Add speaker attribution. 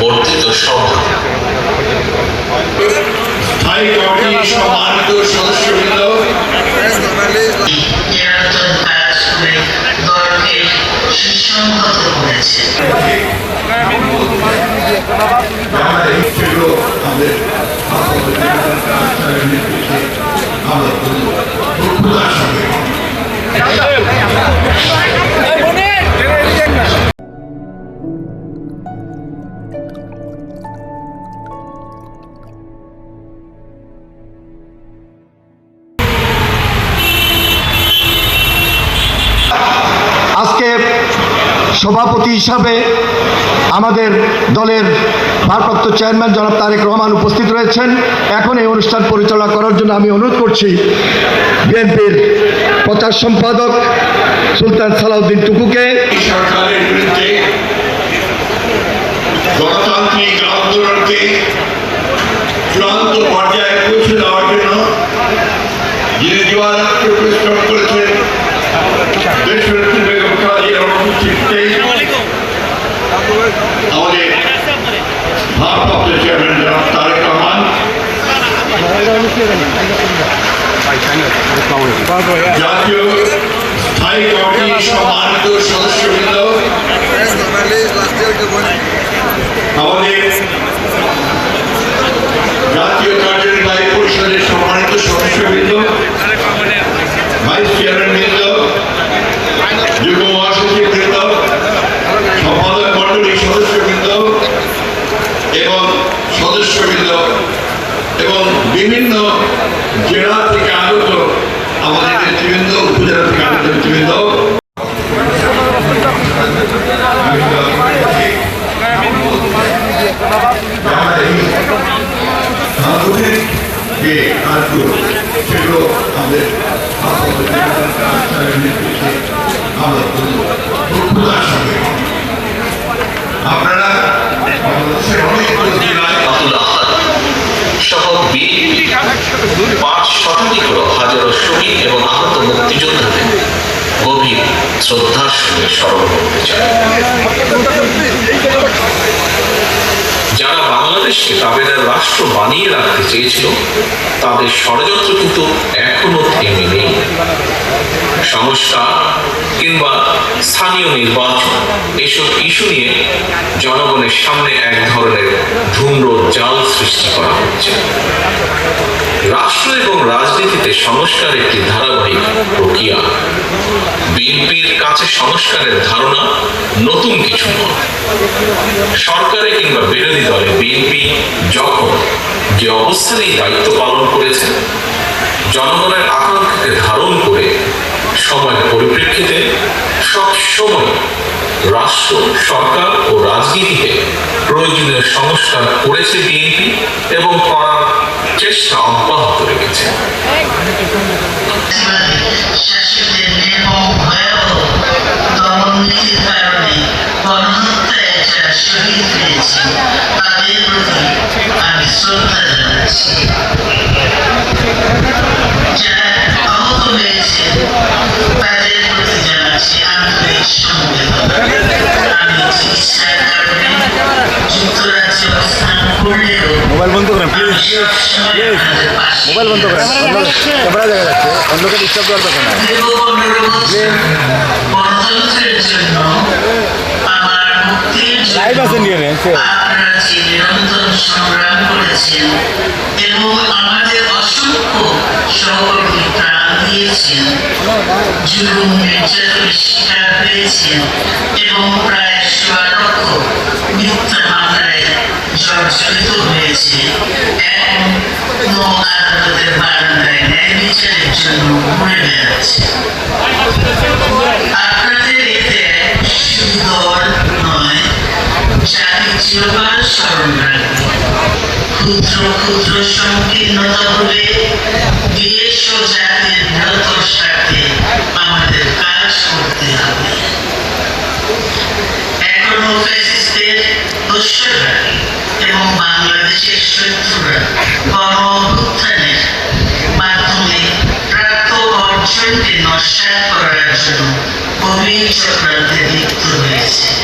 Speaker 1: বর্ধিত সভা
Speaker 2: স্থায়ী কমিটির সম্মানিত সদস্যবৃন্দ। আমরা
Speaker 3: সভাপতি হিসাবে আমাদের দলের ভারপ্রাপ্ত চেয়ারম্যান জনাব তারেক রহমান উপস্থিত রয়েছেন। এখন এই অনুষ্ঠান পরিচালনা করার জন্য আমি অনুরোধ করছি বিএনপির প্রচার সম্পাদক সুলতান সালাউদ্দিন টুকুকে।
Speaker 2: পর্যায়ে পৌঁছে দেওয়ার জন্য যিনি পরিশ্রম করেছেন দেশনেত্রী বেগম খালেদা অনুপস্থিতিতে আমাদের ভারপ্রাপ্ত চেয়ারম্যান জনাব তারেক রহমান জাতীয় স্থায়ী কমিটির সম্মানিত সদস্যবৃন্দ আমাদের জাতীয় কার্যনির্বাহী পরিষদের সম্মানিত সদস্যবৃন্দ ভাইস চেয়ারম্যান বৃন্দ যুগ্ম মহাসচিব বৃন্দ সম্পাদক মন্ডলীর সদস্যবৃন্দ এবং সদস্যবৃন্দ এবং বিভিন্ন জেলা থেকে আগত আমাদের নেতৃবৃন্দ উপজেলা থেকে আগত নেতৃবৃন্দ এই যে কাজগুলো সেগুলো আমাদের আমরা দক্ষতার সঙ্গে আপনারা বাংলাদেশের অনেকগুলো
Speaker 1: পাঁচ শতাধিক হাজারো শহীদ এবং আহত মুক্তিযোদ্ধাদের গভীর শ্রদ্ধার সঙ্গে স্মরণ করতে যারা বাংলাদেশকে তাদের রাষ্ট্র বানিয়ে রাখতে চেয়েছিল, তাদের ষড়যন্ত্র কিন্তু এখনও থেমে নেই। সংস্কার কিংবা স্থানীয় নির্বাচন এসব ইস্যু নিয়ে জনগণের সামনে এক ধরনের ধূম্র জাল সৃষ্টি করা হচ্ছে। রাষ্ট্র এবং রাজনীতিতে সংস্কার একটি ধারাবাহিক প্রক্রিয়া। বিএনপির কাছে সংস্কারের ধারণা নতুন কিছু নয়। সরকারে কিংবা বিরোধী দলে বিএনপি যখন যে অবস্থানেই দায়িত্ব পালন করেছে, জনগণের আকাঙ্ক্ষাকে ধারণ করে সময়ের পরিপ্রেক্ষিতে সব সময় রাষ্ট্র সরকার ও রাজনীতিতে প্রয়োজনীয় সংস্কার করেছে বিএনপি এবং করার চেষ্টা অব্যাহত রেখেছে।
Speaker 4: মোবাইল বন্ধ করেন। অন্য ক্যামেরা দেখা যাচ্ছে। অন্যকে ডিস্টার্ব করার কথা না।
Speaker 5: গণতন্ত্রের জন্য আমার মুক্তির
Speaker 4: লাইভ আছে নিয়ে নেন
Speaker 5: সংগ্রাম করেছেন এবং আমাদের অসংখ্য সহকর্মী প্রাণ দিয়েছেন জুলুম নির্যাতনের শিকার হয়েছেন এবং প্রায় সোয়া লক্ষ মিথ্যা মামলায় জর্জরিত হয়েছে এখনও আদালতের বারান্দায় ন্যায় শুধু নয় জাতি চিরকাল স্মরণ ক্ষুদ্র ক্ষুদ্র সংকীর্ণতা হলে দেশ ও জাতির বৃহত্তর স্বার্থে আমাদের কাজ করতে হবে এখনও এবং বাংলাদেশের শত্রুরা গণ অভ্যুত্থানের মাধ্যমে প্রাপ্ত অর্জনকে নস্বাত করার জন্য গভীর চক্রান্তে লিপ্ত হয়েছে